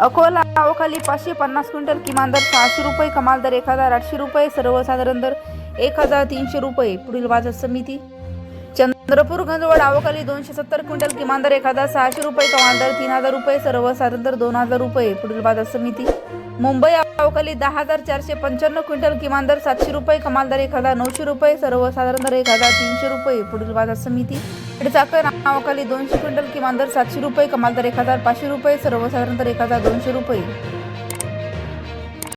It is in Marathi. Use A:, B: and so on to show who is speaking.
A: अकोला आवकाली पाचशे पन्नास क्विंटल किमान दर सहाशे रुपये कमाल दर एक हजार आठशे रुपये सर्वसाधारण दर एक हजार तीनशे रुपये. पुढील बाजार समिती. चंद्रपूर गंजवड आवकाली दोनशे सत्तर क्विंटल किमान दर एक हजार सहाशे रुपये कमाल दर तीन हजार रुपये सर्वसाधारण दर दोन हजार रुपये. पुढील बाजार समिती. मुंबई आवकाली दहा हजार चारशे पंच्याण्णव क्विंटल किमान दर सातशे रुपये कमाल दर एक हजार नऊशे रुपये सर्वसाधारण दर एक हजार तीनशे रुपये. पुढील बाजार समिती. चाकर नावाखाली दोनशे क्विंटल किमान दर सातशे रुपये कमाल दर एक हजार पाचशे रुपये सर्वसाधारण दर एक हजार दोनशे रुपये.